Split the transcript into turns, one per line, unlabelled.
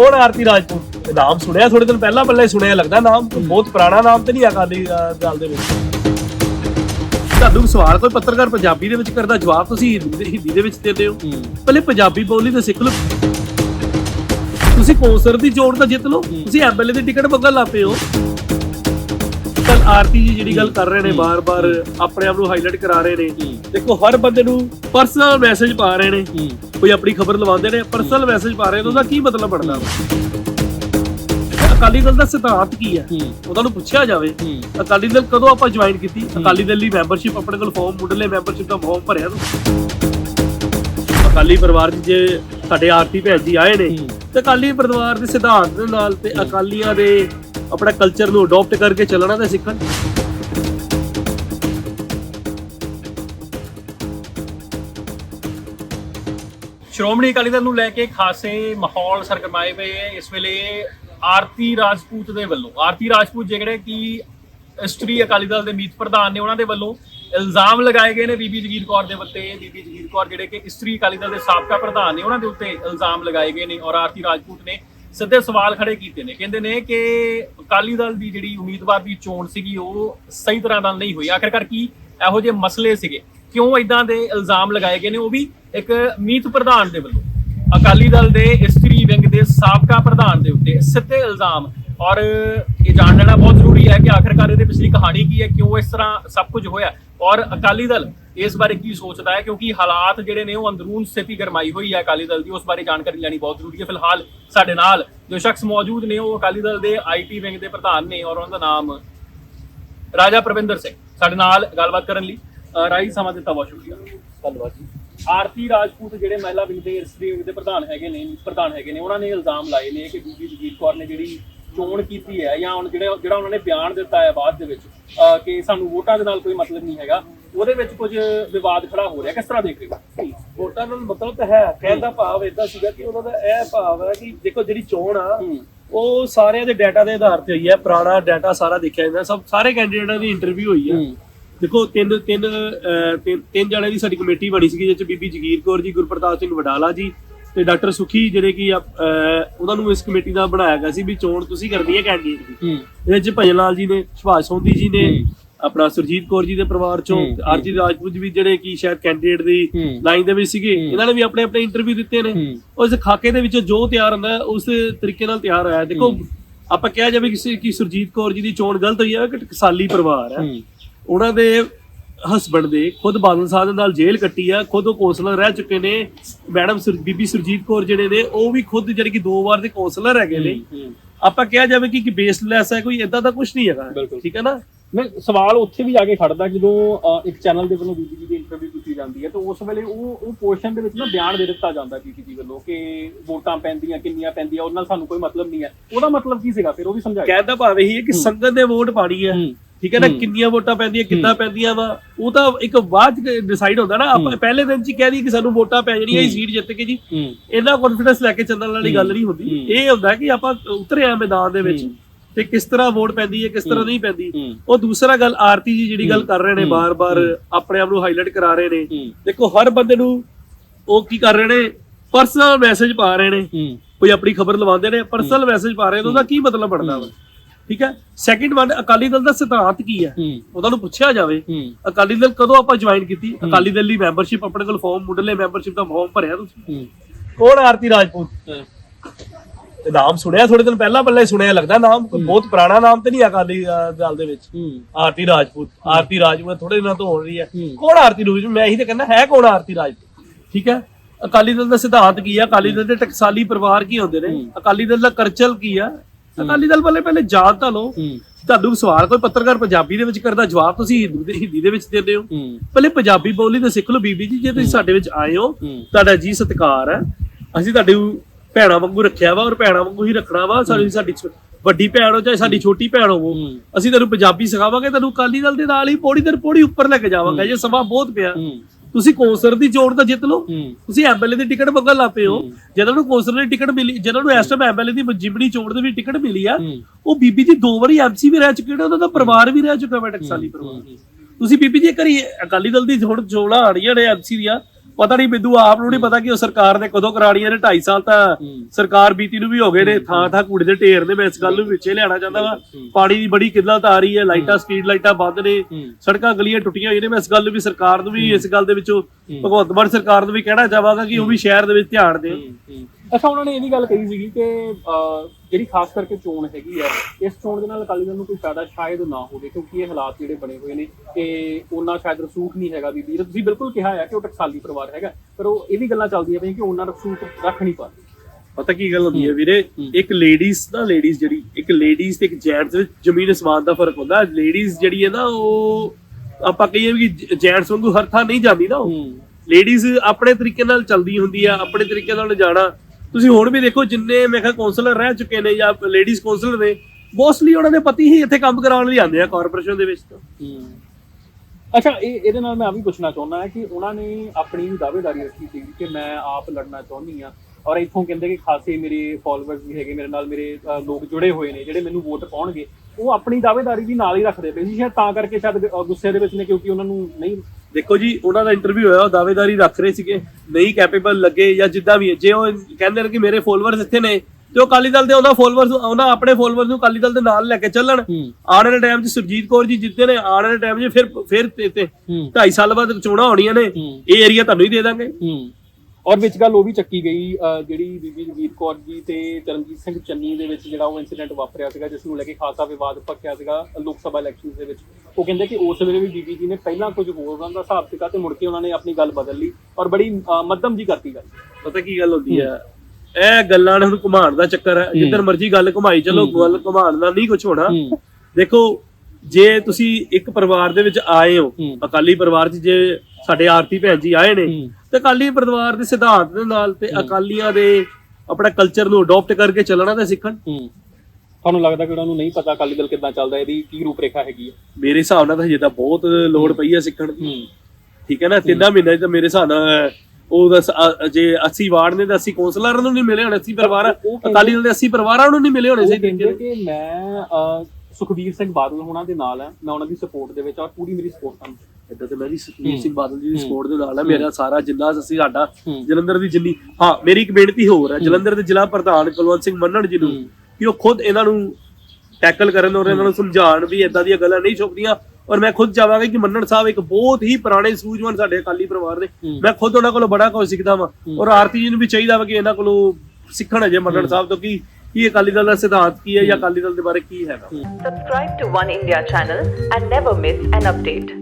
ਕੌਣ ਆਰਤੀ ਰਾਜਪੂਤ ਨਾਮ ਸੁਣਿਆ ਥੋੜੇ ਦਿਨ ਪਹਿਲਾਂ ਪਹਿਲਾਂ ਹੀ ਸੁਣਿਆ ਲੱਗਦਾ ਨਾਮ ਬਹੁਤ ਪੁਰਾਣਾ ਨਾਮ ਤੇ ਨਹੀਂ ਆ ਅਕਾਲੀ ਦਲ ਦੇ ਵਿੱਚ। ਤੁਹਾਨੂੰ ਸਵਾਲ ਕੋਈ ਪੱਤਰਕਾਰ ਪੰਜਾਬੀ ਦੇ ਵਿੱਚ ਕਰਦਾ ਜਵਾਬ ਤੁਸੀਂ ਹਿੰਦੀ ਦੇ- ਵਿੱਚ ਦਿੰਦੇ ਹੋ। ਪਹਿਲੇ ਪੰਜਾਬੀ ਬੋਲੀ ਤਾਂ ਸਿੱਖ ਲਓ। ਤੁਸੀਂ ਕੌਂਸਰ ਦੀ ਚੋਣ ਤਾਂ ਜਿੱਤ ਲਓ। ਤੁਸੀਂ ਐਮਐਲਏ ਦੀ ਟਿਕਟ ਮੰਗਣ ਲੱਗ ਪਏ ਹੋ। ਕੱਲ ਆਰਤੀ ਜੀ ਜਿਹੜੀ ਗੱਲ ਕਰ ਰਹੇ ਨੇ ਬਾਰ-ਬਾਰ ਆਪਣੇ ਆਪ ਨੂੰ ਹਾਈਲਾਈਟ ਕਰਾ ਰਹੇ ਨੇ। ਦੇਖੋ ਹਰ ਬੰਦੇ ਨੂੰ ਪਰਸਨਲ ਮੈਸੇਜ ਪਾ ਰਹੇ ਨੇ। ਕੋਈ ਆਪਣੀ ਖਬਰ ਲਵਾਉਂਦੇ ਨੇ ਪਰਸਨਲ ਮੈਸੇਜ ਪਾ ਰਹੇ ਨੇ ਉਹਦਾ ਕੀ ਮਤਲਬ ਬਣਦਾ? ਅਕਾਲੀ ਦਲ ਦਾ ਸਿਧਾਂਤ ਕੀ ਹੈ? ਉਹਨਾਂ ਨੂੰ ਪੁੱਛਿਆ ਜਾਵੇ ਅਕਾਲੀ ਦਲ ਕਦੋਂ ਆਪਾਂ ਜੁਆਇਨ ਕੀਤੀ? ਅਕਾਲੀ ਦਲ ਦੀ ਮੈਂਬਰਸ਼ਿਪ ਆਪਣੇ ਕੋਲ ਫਾਰਮ ਮੁੱਢਲੇ ਮੈਂਬਰਸ਼ਿਪ ਦਾ ਫਾਰਮ ਭਰਿਆ ਤੁਸੀਂ ਅਕਾਲੀ ਪਰਿਵਾਰ 'ਚ ਜੇ ਸਾਡੇ ਆਰਤੀ ਭੈਣ ਜੀ ਆਏ ਨੇ ਤੇ ਅਕਾਲੀ ਪਰਿਵਾਰ ਦੇ ਸਿਧਾਂਤ ਦੇ ਨਾਲ ਤੇ ਅਕਾਲੀਆਂ ਦੇ ਆਪਣਾ ਕਲਚਰ ਨੂੰ ਅਡਾਪਟ ਕਰਕੇ ਚੱਲਣਾ ਤੇ ਸਿੱਖਣ।
ਸ਼੍ਰੋਮਣੀ ਅਕਾਲੀ ਦਲ ਨੂੰ ਲੈ ਕੇ ਖਾਸੇ ਮਾਹੌਲ ਸਰਗਰਮਾਏ ਪਏ ਹੈ। ਇਸ ਵੇਲੇ ਆਰਤੀ ਰਾਜਪੂਤ ਦੇ ਵੱਲੋਂ, ਆਰਤੀ ਰਾਜਪੂਤ ਜਿਹੜੇ ਕਿ ਇਸਤਰੀ ਅਕਾਲੀ ਦਲ ਦੇ ਮੀਤ ਪ੍ਰਧਾਨ ਨੇ, ਉਹਨਾਂ ਦੇ ਵੱਲੋਂ ਇਲਜ਼ਾਮ ਲਗਾਏ ਗਏ ਨੇ ਬੀਬੀ ਜਗੀਰ ਕੌਰ ਦੇ ਉੱਤੇ। ਬੀਬੀ ਜਗੀਰ ਕੌਰ ਜਿਹੜੇ ਕਿ ਇਸਤਰੀ ਅਕਾਲੀ ਦਲ ਦੇ ਸਾਬਕਾ ਪ੍ਰਧਾਨ ਨੇ, ਉਹਨਾਂ ਦੇ ਉੱਤੇ ਇਲਜ਼ਾਮ ਲਗਾਏ ਗਏ ਨੇ ਔਰ ਆਰਤੀ ਰਾਜਪੂਤ ਨੇ ਸਿੱਧੇ ਸਵਾਲ ਖੜੇ ਕੀਤੇ ਨੇ। ਕਹਿੰਦੇ ਨੇ ਕਿ ਅਕਾਲੀ ਦਲ ਦੀ ਜਿਹੜੀ ਉਮੀਦਵਾਰ ਦੀ ਚੋਣ ਸੀਗੀ, ਉਹ ਸਹੀ ਤਰ੍ਹਾਂ ਨਾਲ ਨਹੀਂ ਹੋਈ। ਆਖਿਰਕਾਰ ਕੀ ਇਹੋ ਜਿਹੇ ਮਸਲੇ ਸੀਗੇ? ਕਿਉਂ ਇਦਾਂ ਦੇ ਇਲਜ਼ਾਮ ਲਗਾਏ ਗਏ ਨੇ? ਉਹ ਵੀ ਇੱਕ ਮੀਤ ਪ੍ਰਧਾਨ ਦੇ ਵੱਲੋਂ ਅਕਾਲੀ ਦਲ ਦੇ ਇਸਤਰੀ ਵਿੰਗ ਦੇ ਸਾਬਕਾ ਪ੍ਰਧਾਨ ਦੇ ਉੱਤੇ ਸਿੱਧੇ ਇਲਜ਼ਾਮ ਔਰ ਇਹ ਜਾਣ ਲੈਣਾ ਬਹੁਤ ਜ਼ਰੂਰੀ ਹੈ ਕਿ ਆਖਿਰਕਾਰ ਇਹਦੇ ਪਿਛਲੀ ਕਹਾਣੀ ਕੀ ਹੈ, ਕਿਉਂ ਇਸ ਤਰ੍ਹਾਂ ਸਭ ਕੁਝ ਹੋਇਆ ਔਰ ਅਕਾਲੀ ਦਲ ਇਸ ਬਾਰੇ ਕੀ ਸੋਚਦਾ ਹੈ? ਕਿਉਂਕਿ ਹਾਲਾਤ ਜਿਹੜੇ ਨੇ ਉਹ ਅੰਦਰੂਨ ਸਥਿਤੀ ਗਰਮਾਈ ਹੋਈ ਹੈ ਅਕਾਲੀ ਦਲ ਦੀ, ਉਸ ਬਾਰੇ ਜਾਣਕਾਰੀ ਲੈਣੀ ਬਹੁਤ ਜ਼ਰੂਰੀ ਹੈ। ਫਿਲਹਾਲ ਸਾਡੇ ਨਾਲ ਜੋ ਸ਼ਖਸ ਮੌਜੂਦ ਨੇ, ਉਹ ਅਕਾਲੀ ਦਲ ਦੇ ਆਈਟੀ ਵਿੰਗ ਦੇ ਪ੍ਰਧਾਨ ਨੇ ਔਰ ਉਹਨਾਂ ਦਾ ਨਾਮ ਰਾਜਾ ਪ੍ਰਵਿੰਦਰ ਸਿੰਘ। ਸਾਡੇ ਨਾਲ ਗੱਲਬਾਤ ਕਰਨ ਲਈ ਅਹ ਰਾਈ ਸਮਾਂ ਦਿੱਤਾ ਬਹੁਤ ਸ਼ੁਕਰੀਆ। ਧੰਨਵਾਦ ਜੀ। ਆਰਤੀ ਰਾਜਪੂਤ ਜਿਹੜੇ ਮਹਿਲਾ ਵਿੰਗ ਦੇ ਇਸਤਰੀ ਵਿੰਗ ਦੇ ਪ੍ਰਧਾਨ ਹੈਗੇ ਨੇ ਪ੍ਰਧਾਨ ਹੈਗੇ ਨੇ ਉਹਨਾਂ ਨੇ ਇਲਜ਼ਾਮ ਲਾਏ ਨੇ ਕਿ ਬੀਬੀ ਜਗੀਰ ਕੌਰ ਨੇ ਜਿਹੜੀ ਚੋਣ ਕੀਤੀ ਹੈ ਜਾਂ ਹੁਣ ਜਿਹੜੇ ਜਿਹੜਾ ਉਹਨਾਂ ਨੇ ਬਿਆਨ ਦਿੱਤਾ ਹੈ ਬਾਅਦ ਦੇ ਵਿੱਚ ਕਿ ਸਾਨੂੰ ਵੋਟਾਂ ਦੇ ਨਾਲ ਕੋਈ ਮਤਲਬ ਨਹੀਂ ਹੈਗਾ ਉਹਦੇ ਵਿੱਚ ਕੁਝ ਵਿਵਾਦ ਖੜਾ ਹੋ ਰਿਹਾ ਕਿਸ ਤਰ੍ਹਾਂ ਦੇਖ ਰਹੇ ਹੋ
ਵੋਟਾਂ ਨਾਲ ਮਤਲਬ ਤਾਂ ਹੈ ਕਹਿਣ ਦਾ ਭਾਵ ਇਦਾਂ ਸੀਗਾ ਕਿ ਉਹਨਾਂ ਦਾ ਇਹ ਭਾਵ ਹੈ ਕਿ ਦੇਖੋ ਜਿਹੜੀ ਚੋਣ ਆ। ਉਹ ਸਾਰਿਆਂ ਦੇ ਡਾਟਾ ਦੇ ਆਧਾਰ ਤੇ ਹੋਈ ਹੈ ਪੁਰਾਣਾ ਡਾਟਾ ਸਾਰਾ ਦੇਖਿਆ ਜਾਂਦਾ ਸਭ ਸਾਰੇ ਕੈਂਡੀਡੇਟਾਂ ਦੀ ਇੰਟਰਵਿਊ ਹੋਈ ਹੂੰ। ਦੇਖੋ ਤਿੰਨ ਤਿੰਨ ਤਿੰਨ ਜਣੇ ਦੀ ਸਾਡੀ ਕਮੇਟੀ ਬਣੀ ਸੀਗੀ ਜਿਸ ਚ ਬੀਬੀ ਜਗੀਰ ਕੌਰ ਜੀ ਗੁਰਪ੍ਰਤਾਪ ਸਿੰਘ ਵਡਾਲਾ ਜੀ ਤੇ ਡਾਕਟਰ ਸੁਖੀ ਜਿਹੜੇ ਕਿ ਉਹਨਾਂ ਨੂੰ ਇਸ ਕਮੇਟੀ ਦਾ ਬਣਾਇਆ ਗਿਆ ਸੀ ਵੀ ਚੋਣ ਤੁਸੀਂ ਕਰਨੀ ਹੈ ਕੈਂਡੀਡੇਟ ਦੀ ਇਹਦੇ ਵਿੱਚ ਭਜਨ ਲਾਲ ਜੀ ਨੇ ਸੁਭਾਸ਼ ਸੋਂਦੀ ਜੀ ਨੇ। ਆਪਣਾ ਸੁਰਜੀਤ ਕੌਰ ਜੀ ਦੇ ਪਰਿਵਾਰ ਚੋਂ ਆਰਜੀ ਰਾਜਪੂਤ ਵੀ ਜਿਹੜੇ ਕਿ ਸ਼ਾਇਦ ਕੈਂਡੀਡੇਟ ਦੀ। ਲਾਈਨ ਦੇ ਵਿੱਚ ਸੀਗੇ। ਇਹਨਾਂ ਨੇ ਵੀ ਆਪਣੇ ਆਪਣੇ ਇੰਟਰਵਿਊ ਦਿੱਤੇ ਨੇ। ਉਸ ਖਾਕੇ ਦੇ ਵਿੱਚ ਜੋ ਤਿਆਰ ਹੁੰਦਾ ਉਸ ਤਰੀਕੇ ਨਾਲ ਤਿਆਰ ਹੋਇਆ। ਦੇਖੋ ਆਪਾਂ ਕਿਹਾ ਜਾਵੇ ਕਿ ਸੁਰਜੀਤ ਕੌਰ ਜੀ ਦੀ ਚੋਣ ਗਲਤ ਹੋਈ ਹੈ ਕਿ ਟਕਸਾਲੀ ਪਰਿਵਾਰ ਹੂੰ ਉਹਨਾਂ ਦੇ ਹਸਬੰਡ ਦੇ ਖੁਦ ਬਾਦਲ ਸਾਹਿਬ ਦੇ ਨਾਲ ਜੇਲ੍ਹ ਕੱਟੀ ਆ ਖੁਦ ਉਹ ਕੌਂਸਲਰ ਰਹਿ ਚੁੱਕੇ ਨੇ। ਮੈਡਮ ਬੀਬੀ ਸੁਰਜੀਤ ਕੌਰ ਜਿਹੜੇ ਨੇ ਉਹ ਵੀ ਖੁਦ ਜਿਹੜੀ ਕਿ ਦੋ ਵਾਰ ਦੇ ਕੌਂਸਲਰ ਹੈਗੇ ਨੇ।
ਹੂੰ
ਆਪਾਂ ਕਿਹਾ ਜਾਵੇ ਕਿ ਕਿ ਬੇਸਲੈਸ ਹੈ ਕੋਈ ਇਦਾਂ ਦਾ ਕੁਝ ਨਹੀਂ ਹੈਗਾ। ਠੀਕ ਹੈ ਨਾ?
ਮੈਂ ਸਵਾਲ ਉੱਥੇ ਵੀ ਜਾ ਕੇ ਖੜਦਾ ਜਦੋਂ ਇੱਕ ਚੈਨਲ ਦੇ ਵੱਲੋਂ ਬੀਬੀ ਜੀ ਦੀ ਇੰਟਰਵਿਊ ਕੀਤੀ ਜਾਂਦੀ ਹੈ ਤਾਂ ਉਸ ਵੇਲੇ ਉਹ ਉਹ ਪੋਰਸ਼ਨ ਦੇ ਵਿੱਚ ਨਾ ਬਿਆਨ ਦੇ ਦਿੱਤਾ ਜਾਂਦਾ ਬੀਬੀ ਜੀ ਵੱਲੋਂ ਕਿ ਵੋਟਾਂ ਪੈਂਦੀਆਂ ਕਿੰਨੀਆਂ ਪੈਂਦੀਆਂ ਉਹਨਾਂ ਨਾਲ ਸਾਨੂੰ ਕੋਈ ਮਤਲਬ ਨਹੀਂ ਹੈ। ਉਹਦਾ ਮਤਲਬ ਕੀ ਸੀਗਾ? ਫਿਰ ਉਹ ਵੀ ਸਮਝਾਇਆ
ਕਹਿਣ ਦਾ ਭਾਵ ਇਹੀ ਹੈ ਕਿ ਸੰਗਤ ਨੇ ਵੋਟ ਪਾਣੀ ਹੈ।
ਹੂੰ।
ਠੀਕ ਹੈ ਨਾ। ਕਿੰਨੀਆਂ ਵੋਟਾਂ ਪੈਂਦੀਆਂ ਕਿੱਦਾਂ ਪੈਂਦੀਆਂ ਵਾ ਉਹ ਤਾਂ ਇੱਕ ਬਾਅਦ ਡਿਸਾਈਡ ਹੁੰਦਾ ਨਾ ਆਪਾਂ ਪਹਿਲੇ ਦਿਨ ਚ ਹੀ ਕਹਿ ਦਈਏ ਕਿ ਸਾਨੂੰ ਵੋਟਾਂ ਪੈ ਜਾਣੀਆਂ ਇਹ ਸੀਟ ਜਿੱਤ ਕੇ ਜੀ। ਇੰਨਾ ਕੌਨਫੀਡੈਂਸ ਲੈ ਕੇ ਚੱਲਣ ਵਾਲੀ ਗੱਲ ਨਹੀਂ ਹੁੰਦੀ। ਇਹ ਹੁੰਦਾ ਕਿ ਆਪਾਂ ਉਤਰੇ ਆ ਮੈਦਾਨ ਦੇ ਵਿੱਚ। ਤੇ ਕਿਸ ਤਰ੍ਹਾਂ ਵੋਟ ਪੈਂਦੀ ਹੈ ਕਿਸ ਤਰ੍ਹਾਂ ਨਹੀਂ ਪੈਂਦੀ। ਉਹ ਦੂਸਰਾ ਗੱਲ ਆਰਤੀ ਜੀ ਜਿਹੜੀ ਗੱਲ ਕਰ ਰਹੇ ਨੇ ਬਾਰ-ਬਾਰ ਆਪਣੇ ਆਪ ਨੂੰ ਹਾਈਲਾਈਟ ਕਰਾ ਰਹੇ ਨੇ। ਦੇਖੋ ਹਰ ਬੰਦੇ ਨੂੰ ਉਹ ਕੀ ਕਰ ਰਹੇ ਨੇ ਪਰਸਨਲ ਮੈਸੇਜ ਪਾ ਰਹੇ ਨੇ। ਕੋਈ ਆਪਣੀ ਖਬਰ ਲਵਾਉਂਦੇ ਨੇ ਪਰਸਨਲ ਮੈਸੇਜ ਪਾ ਰਹੇ ਨੇ ਉਹਦਾ ਕੀ ਮਤਲਬ ਬਣਦਾ ਵਾ? ਠੀਕ ਹੈ? ਸੈਕਿੰਡ ਵਨ ਅਕਾਲੀ ਦਲ ਦਾ ਸਿਧਾਂਤ ਕੀ ਹੈ? ਉਹਨਾਂ ਨੂੰ ਪੁੱਛਿਆ ਜਾਵੇ ਅਕਾਲੀ ਦਲ ਕਦੋਂ ਆਪਾਂ ਜੁਆਇਨ ਕੀਤੀ? ਅਕਾਲੀ ਦਲ ਦੀ ਮੈਂਬਰਸ਼ਿਪ ਆਪਣੇ ਕੋਲ ਫਾਰਮ ਮੁੱਢਲੇ ਮੈਂਬਰਸ਼ਿਪ ਦਾ ਫਾਰਮ ਭਰਿਆ ਤੁਸੀਂ? ਕੌਣ ਆਰਤੀ ਰਾਜਪੂਤ? ਇਹ ਨਾਮ ਸੁਣਿਆ ਥੋੜੇ ਦਿਨ ਪਹਿਲਾਂ ਪਹਿਲਾਂ ਸੁਣਿਆ ਲੱਗਦਾ ਨਾਮ ਕੋਈ ਬਹੁਤ ਪੁਰਾਣਾ ਨਾਮ ਤੇ ਨਹੀਂ ਅਕਾਲੀ ਦਲ ਦੇ ਵਿੱਚ।
ਹੂੰ।
ਆਰਤੀ ਰਾਜਪੂਤ ਆਰਤੀ ਰਾਜਪੂਤ ਥੋੜੇ ਦਿਨਾਂ ਤੋਂ ਹੋ ਰਹੀ ਹੈ।
ਹੂੰ।
ਕੌਣ ਆਰਤੀ ਰਾਜਪੂਤ? ਮੈਂ ਇਹੀ ਤਾਂ ਕਹਿੰਦਾ ਹੈ ਕੌਣ ਆਰਤੀ ਰਾਜਪੂਤ? ਠੀਕ ਹੈ? ਅਕਾਲੀ ਦਲ ਦਾ ਸਿਧਾਂਤ ਕੀ ਹੈ? ਅਕਾਲੀ ਦਲ ਦੇ ਟਕਸਾਲੀ ਪਰਿਵਾਰ ਕੀ ਹੁੰਦੇ ਨੇ? ਅਕਾਲੀ ਦਲ ਦਾ ਕਰਚਲ ਕੀ ਹੈ? ਅਕਾਲੀ ਦਲ ਵਾਲੇ ਪਹਿਲੇ ਜਾਣ ਤਾਂ ਲਓ। ਤੁਹਾਨੂੰ ਸਵਾਲ ਕੋਈ ਪੱਤਰਕਾਰ ਪੰਜਾਬੀ ਦੇ ਵਿੱਚ ਕਰਦਾ ਜਵਾਬ ਤੁਸੀਂ ਹਿੰਦੀ ਦੇ- ਹਿੰਦੀ ਦੇ ਵਿੱਚ ਦਿੰਦੇ ਹੋ। ਪਹਿਲੇ ਪੰਜਾਬੀ ਬੋਲੀ ਤਾਂ ਸਿੱਖ ਲਓ ਬੀਬੀ ਜੀ ਜੇ ਤੁਸੀਂ ਸਾਡੇ ਵਿੱਚ ਆਏ ਹੋ। ਤੁਹਾਡਾ ਜੀ ਸਤਿਕਾਰ ਹੈ। ਅਸੀਂ ਤੁਹਾਡੀ ਭੈਣਾਂ ਵਾਂਗੂ ਰੱਖਿਆ ਵਾ ਔਰ ਭੈਣਾਂ ਵਾਂਗੂ ਹੀ ਰੱਖਣਾ ਵਾ ਸਾਡੀ ਸਾਡੀ ਵੱਡੀ ਭੈਣ ਹੋ ਚਾਹੇ ਸਾਡੀ ਛੋਟੀ ਭੈਣ ਹੋਵੋ। ਅਸੀਂ ਤੁਹਾਨੂੰ ਪੰਜਾਬੀ ਸਿਖਾਵਾਂਗੇ ਤੁਹਾਨੂੰ ਅਕਾਲੀ ਦਲ ਦੇ ਨਾਲ ਹੀ ਪੌੜੀ ਦਰ ਪੌੜੀ ਉੱਪਰ ਲੈ ਕੇ ਜਾਵਾਂਗੇ। ਜੇ ਸਮਾਂ ਬਹੁਤ ਪਿਆ। ਤੁਸੀਂ ਕੌਂਸਲਰ ਦੀ ਚੋਣ ਤਾਂ ਜਿੱਤ ਲਓ। ਤੁਸੀਂ ਐਮਐਲਏ ਦੀ ਟਿਕਟ ਮੰਗਣ ਲੱਗ ਪਏ ਹੋ। ਜਿਹਨਾਂ ਨੂੰ ਕੌਂਸਲਰ ਦੀ ਟਿਕਟ ਮਿਲੀ ਜਿਹਨਾਂ ਨੂੰ ਇਸ ਟਾਈਮ ਐਮਐਲਏ ਦੀ ਜਿਮਣੀ ਚੋਣ ਦੇ ਵੀ ਟਿਕਟ ਮਿਲੀ ਆ। ਉਹ ਬੀਬੀ ਜੀ ਦੋ ਵਾਰੀ ਐਮਸੀ ਵੀ ਰਹਿ ਚੁੱਕੇ ਨੇ ਉਹਨਾਂ ਦਾ ਪਰਿਵਾਰ ਵੀ ਰਹਿ ਚੁੱਕਾ ਹੈ ਟਕਸਾਲੀ ਪਰਿਵਾਰ। ਤੁਸੀਂ ਬੀਬੀ ਜੀ ਕਰੀ ਅਕਾਲੀ ਦਲ ਦੀ ਹੁਣ ਚੋਣਾਂ ਆਣੀਆਂ ਨੇ ਐਮਸੀ ਦੀਆਂ। ਪਤਾ ਨਹੀਂ ਬਿੰਦੂ ਆਪ ਨੂੰ ਨਹੀਂ ਪਤਾ ਕਿ ਉਹ ਸਰਕਾਰ ਨੇ ਕਦੋਂ ਕਰਾਣੀਆਂ ਨੇ 2.5 ਸਾਲ ਤਾਂ ਸਰਕਾਰ ਬੀਤੀ ਨੂੰ ਵੀ ਹੋ ਗਏ ਨੇ ਥਾਂ ਥਾਂ ਕੂੜੇ ਦੇ ਢੇਰ ਨੇ ਮੈਂ ਇਸ ਗੱਲ ਨੂੰ ਵਿੱਚੇ ਲਿਆਣਾ ਚਾਹੁੰਦਾ ਵਾ। ਪਾਣੀ ਦੀ ਬੜੀ ਕਿੱਲਤ ਆ ਰਹੀ ਹੈ ਲਾਈਟਾਂ ਸਟਰੀਟ ਲਾਈਟਾਂ ਬੰਦ ਨੇ ਸੜਕਾਂ ਗਲੀਆਂ ਟੁੱਟੀਆਂ ਹੋਈਆਂ ਨੇ ਮੈਂ ਇਸ ਗੱਲ ਨੂੰ ਵੀ ਸਰਕਾਰ ਨੂੰ ਵੀ ਇਸ ਗੱਲ ਦੇ ਵਿੱਚੋਂ ਭਗਵੰਤ ਮਾਨ ਸਰਕਾਰ ਨੂੰ ਵੀ ਕਹਿਣਾ ਚਾਹਾਂਗਾ ਕਿ ਉਹ ਵੀ ਸ਼ਹਿਰ ਦੇ ਵਿੱਚ ਧਿਆਨ ਦੇ
ਅੱਛਾ ਉਹਨਾਂ ਨੇ ਇਹ ਵੀ ਗੱਲ ਕਹੀ ਸੀਗੀ ਕਿ ਅਹ, ਜਿਹੜੀ ਖਾਸ ਕਰਕੇ ਚੋਣ ਹੈਗੀ ਹੈ ਇਸ ਚੋਣ ਦੇ ਨਾਲ ਅਕਾਲੀ ਦਲ ਨੂੰ ਕੋਈ ਫਾਇਦਾ ਸ਼ਾਇਦ ਨਾ ਹੋਵੇ ਕਿਉਂਕਿ ਇਹ ਹਾਲਾਤ ਜਿਹੜੇ ਬਣੇ ਹੋਏ ਨੇ ਕਿ ਉਹਨਾਂ ਸ਼ਾਇਦ ਰਸੂਖ ਨਹੀਂ ਹੈਗਾ ਦਾ। ਤੁਸੀਂ ਬਿਲਕੁਲ ਕਿਹਾ ਹੈ ਕਿ ਉਹ ਟਕਸਾਲੀ ਪਰਿਵਾਰ ਹੈਗਾ ਪਰ ਉਹ ਇਹ ਵੀ ਗੱਲਾਂ ਚੱਲਦੀਆਂ ਪਈਆਂ ਕਿ ਉਹਨਾਂ ਰਸੂਖ ਰੱਖ ਨਹੀਂ ਪਾਉਂਦੇ।
ਪਤਾ ਕੀ ਗੱਲ ਹੁੰਦੀ ਹੈ ਵੀਰੇ? ਇੱਕ ਲੇਡੀਜ਼ ਨਾ ਲੇਡੀਜ਼ ਜਿਹੜੀ ਇੱਕ ਲੇਡੀਜ਼ ਤੇ ਇੱਕ ਜੈਂਟਸ ਵਿੱਚ ਜ਼ਮੀਨ ਅਸਮਾਨ ਦਾ ਫ਼ਰਕ ਹੁੰਦਾ। ਲੇਡੀਜ਼ ਜਿਹੜੀ ਹੈ ਨਾ ਉਹ ਆਪਾਂ ਕਹੀਏ ਵੀ ਜੈਂਟਸ ਵਾਂਗੂ ਹਰ ਥਾਂ ਨਹੀਂ ਜਾਂਦੀ ਨਾ ਉਹ। ਲੇਡੀਜ਼ ਆਪਣੇ ਤਰੀਕੇ ਨਾਲ ਚੱਲਦੀ ਹੁੰਦੀ ਆ ਆਪਣੇ ਤਰੀਕੇ ਨਾਲ ਜਾਣਾ। ਤੁਸੀਂ ਹੁਣ ਵੀ ਦੇਖੋ ਜਿੰਨੇ ਮੈਂ ਕਿਹਾ ਕਾਉਂਸਲਰ ਰਹਿ ਚੁੱਕੇ ਨੇ ਜਾਂ ਲੇਡੀਜ਼ ਕਾਉਂਸਲਰ ਨੇ ਮੋਸਟਲੀ ਉਹਨਾਂ ਦੇ ਪਤੀ ਹੀ ਇੱਥੇ ਕੰਮ ਕਰਾਉਣ ਲਈ ਆਉਂਦੇ ਆ ਕਾਰਪੋਰੇਸ਼ਨ ਦੇ ਵਿੱਚ ਤਾਂ।
ਅੱਛਾ, ਇਹ ਇਹਦੇ ਨਾਲ ਮੈਂ ਆ ਵੀ ਪੁੱਛਣਾ ਚਾਹੁੰਦਾ ਕਿ ਉਹਨਾਂ ਨੇ ਆਪਣੀ ਦਾਅਵੇਦਾਰੀ ਰੱਖੀ ਸੀ ਕਿ ਮੈਂ ਆਪ ਲੜਨਾ ਚਾਹੁੰਦੀ ਆ ਔਰ ਇੱਥੋਂ ਕਹਿੰਦੇ ਕਿ ਖਾਸੇ ਮੇਰੇ ਫਾਲੋਅਰਸ ਵੀ ਹੈਗੇ, ਮੇਰੇ ਨਾਲ ਮੇਰੇ ਲੋਕ ਜੁੜੇ ਹੋਏ ਨੇ, ਜਿਹੜੇ ਮੈਨੂੰ ਵੋਟ ਪਾਉਣਗੇ, ਉਹ ਆਪਣੀ ਦਾਅਵੇਦਾਰੀ ਵੀ ਨਾਲ ਹੀ ਰੱਖਦੇ ਪਏ ਸੀ, ਸ਼ਾਇਦ ਤਾਂ ਕਰਕੇ ਸ਼ਾਇਦ ਗੁੱਸੇ ਦੇ ਵਿੱਚ ਨੇ ਕਿਉਂਕਿ ਉਹਨਾਂ ਨੂੰ ਨਹੀਂ
ਦੇਖੋ ਜੀ ਉਹਨਾਂ ਦਾ ਇੰਟਰਵਿਊ ਹੋਇਆ ਉਹ ਦਾਅਵੇਦਾਰੀ ਰੱਖ ਰਹੇ ਸੀਗੇ ਨਹੀਂ ਕੈਪੇਬਲ ਲੱਗੇ ਜਾਂ ਜਿੱਦਾਂ ਵੀ ਹੈ। ਜੇ ਉਹ ਕਹਿੰਦੇ ਨੇ ਕਿ ਮੇਰੇ ਫੋਲੋਅਰਸ ਇੱਥੇ ਨੇ ਤੇ ਉਹ ਅਕਾਲੀ ਦਲ ਦੇ ਉਹਨਾਂ ਫੋਲੋਅਰਸ ਉਹਨਾਂ ਆਪਣੇ ਫੋਲੋਅਰਸ ਨੂੰ ਅਕਾਲੀ ਦਲ ਦੇ ਨਾਲ ਲੈ ਕੇ ਚੱਲਣ। ਆਉਣ ਵਾਲੇ ਟਾਈਮ 'ਚ ਸੁਰਜੀਤ ਕੌਰ ਜੀ ਜਿੱਤੇ ਨੇ ਆਉਣ ਵਾਲੇ ਟਾਈਮ 'ਚ ਫਿਰ ਫਿਰ ਤੇ ਤੇ 2.5 ਸਾਲ ਬਾਅਦ ਚੋਣਾਂ ਹੋਣੀਆਂ ਨੇ। ਇਹ ਏਰੀਆ ਤੁਹਾਨੂੰ ਹੀ ਦੇ ਦਾਂਗੇ।
ਔਰ ਵਿੱਚ ਗੱਲ ਉਹ ਵੀ ਚੱਕੀ ਗਈ ਅਹ, ਜਿਹੜੀ ਬੀਬੀ ਜਗੀਰ ਕੌਰ ਜੀ ਤੇ ਚਰਨਜੀਤ ਸਿੰਘ ਚੰਨੀ ਦੇ ਵਿੱਚ ਜਿਹੜਾ ਉਹ ਇਨਸੀਡੈਂਟ ਵਾਪਰਿਆ ਸੀਗਾ ਜਿਸ ਨੂੰ ਲੈ ਕੇ ਖਾਸਾ ਵਿਵਾਦ ਭਖਿਆ ਸੀਗਾ ਲੋਕ ਸਭਾ ਇਲੈਕਸ਼ਨ ਦੇ ਵਿੱਚ। ਉਹ ਕਹਿੰਦੇ ਕਿ ਉਸ ਵੇਲੇ ਵੀ ਬੀਬੀ ਜੀ ਨੇ ਪਹਿਲਾਂ ਕੁਝ ਹੋਰ ਉਹਨਾਂ ਦਾ ਹਿਸਾਬ ਸੀਗਾ ਤੇ ਮੁੜ ਕੇ ਉਹਨਾਂ ਨੇ ਆਪਣੀ ਗੱਲ ਬਦਲ ਲਈ ਔਰ ਬੜੀ ਅਹ, ਮੱਧਮ ਜੀ ਕਰਤੀ ਗੱਲ।
ਪਤਾ ਕੀ ਗੱਲ ਹੁੰਦੀ ਆ? ਇਹ ਗੱਲਾਂ ਨੇ ਹੁਣ ਘੁਮਾਉਣ ਦਾ ਚੱਕਰ ਹੈ। ਜਿੱਧਰ ਮਰਜ਼ੀ ਗੱਲ ਘੁਮਾਈ ਚਲੋ ਗੱਲ ਘੁਮਾਉਣ ਨਾਲ ਨਹੀਂ ਕੁਝ ਹੋਣਾ। ਦੇਖੋ ਜੇ ਤੁਸੀਂ ਇੱਕ ਪਰਿਵਾਰ ਦੇ ਵਿੱਚ ਆਏ ਹੋ ਅਕਾਲੀ ਪਰਿਵਾਰ 'ਚ ਜੇ ਸਾਡੇ ਆਰਤੀ ਭੈਣ ਜੀ ਆਏ ਨੇ ਤੇ ਅਕਾਲੀ ਪਰਿਵਾਰ ਦੇ ਸਿਧਾਂਤ ਦੇ ਨਾਲ ਤੇ ਅਕਾਲੀਆਂ ਦੇ ਆਪਣਾ ਕਲਚਰ ਨੂੰ ਅਡਾਪਟ ਕਰਕੇ ਚੱਲਣਾ ਤੇ ਸਿੱਖਣ।
ਤੁਹਾਨੂੰ ਲੱਗਦਾ ਕਿ ਉਹਨਾਂ ਨੂੰ ਨਹੀਂ ਪਤਾ ਅਕਾਲੀ ਦਲ ਕਿੱਦਾਂ ਚੱਲਦਾ ਇਹਦੀ ਕੀ ਰੂਪਰੇਖਾ ਹੈਗੀ ਹੈ?
ਮੇਰੇ ਹਿਸਾਬ ਨਾਲ ਤਾਂ ਹਜੇ ਤਾਂ ਬਹੁਤ ਲੋੜ ਪਈ ਹੈ ਸਿੱਖਣ ਦੀ। ਠੀਕ ਹੈ ਨਾ ਤਿੰਨਾਂ ਮਹੀਨਿਆਂ 'ਚ ਤਾਂ ਮੇਰੇ ਹਿਸਾਬ ਨਾਲ ਉਹ ਜੇ 80 ਵਾਰਡ ਨੇ ਤਾਂ 80 ਕੌਂਸਲਰਾਂ ਨੂੰ ਨਹੀਂ ਮਿਲੇ ਹੋਣੇ 80 ਪਰਿਵਾਰ ਅਕਾਲੀ ਦਲ ਦੇ 80 ਪਰਿਵਾਰਾਂ ਨੂੰ ਨਹੀਂ ਮਿਲੇ ਹੋਣੇ ਸਹੀ
ਕਿ ਮੈਂ ਅਹ, ਸੁਖਬੀਰ ਸਿੰਘ ਬਾਦਲ ਹੋਣਾ ਦੇ ਨਾਲ ਆ ਮੈਂ ਉਹਨਾਂ ਦੀ ਸਪੋਰਟ ਦੇ ਵਿੱਚ ਔਰ ਪੂਰੀ ਮੇਰੀ ਸਪੋਰਟ ਹਨ
ਇਦਾਂ ਤੇ ਮੈਂ ਵੀ ਸੁਖਬੀਰ ਸਿੰਘ ਬਾਦਲ ਜੀ ਦੀ ਸਪੋਰਟ ਦੇ ਨਾਲ ਹੈ ਮੇਰਾ ਸਾਰਾ ਜਿੰਨਾ ਅਸੀਂ ਸਾਡਾ ਜਲੰਧਰ ਦੀ ਜਿੰਨੀ ਹਾਂ ਮੇਰੀ ਇੱਕ ਬੇਨਤੀ ਹੋਰ ਹੈ ਜਲੰਧਰ ਦੇ ਜ਼ਿਲ੍ਹਾ ਪ੍ਰਧਾਨ ਕੁਲਵੰਤ ਸਿੰਘ ਮੰਨਣ ਜੀ ਨੂੰ ਕਿ ਉਹ ਖੁਦ ਇਹਨਾਂ ਨੂੰ ਟੈਕਲ ਕਰਨ ਔਰ ਇਹਨਾਂ ਨੂੰ ਸਮਝਾਉਣ ਵੀ ਇਦਾਂ ਦੀਆਂ ਗੱਲਾਂ ਨਹੀਂ ਛੁਪਦੀਆਂ। ਔਰ ਮੈਂ ਖੁਦ ਚਾਹਾਂਗਾ ਕਿ ਮੰਨਣ ਸਾਹਿਬ ਇੱਕ ਬਹੁਤ ਹੀ ਪੁਰਾਣੇ ਸੂਝਵਾਨ ਸਾਡੇ ਅਕਾਲੀ ਪਰਿਵਾਰ ਦੇ ਮੈਂ ਖੁਦ ਉਹਨਾਂ ਕੋਲੋਂ ਬੜਾ ਕੁਝ ਸਿੱਖਦਾ ਵਾਂ। ਔਰ ਆਰਤੀ ਜੀ ਨੂੰ ਵੀ ਚਾਹੀਦਾ ਵਾ ਕਿ ਇਹਨਾਂ ਕੋਲੋਂ ਸਿੱਖਣ ਅਜੇ ਮੰਨਣ ਸਾਹਿਬ ਤੋਂ ਕਿ ਕੀ ਅਕਾਲੀ ਦਲ ਦਾ ਸਿਧਾਂਤ ਕੀ ਹੈ ਜਾਂ ਅਕਾਲੀ ਦਲ ਦੇ ਬਾਰੇ ਕੀ ਹੈਗਾ
Subscribe to One India channel and never miss an update.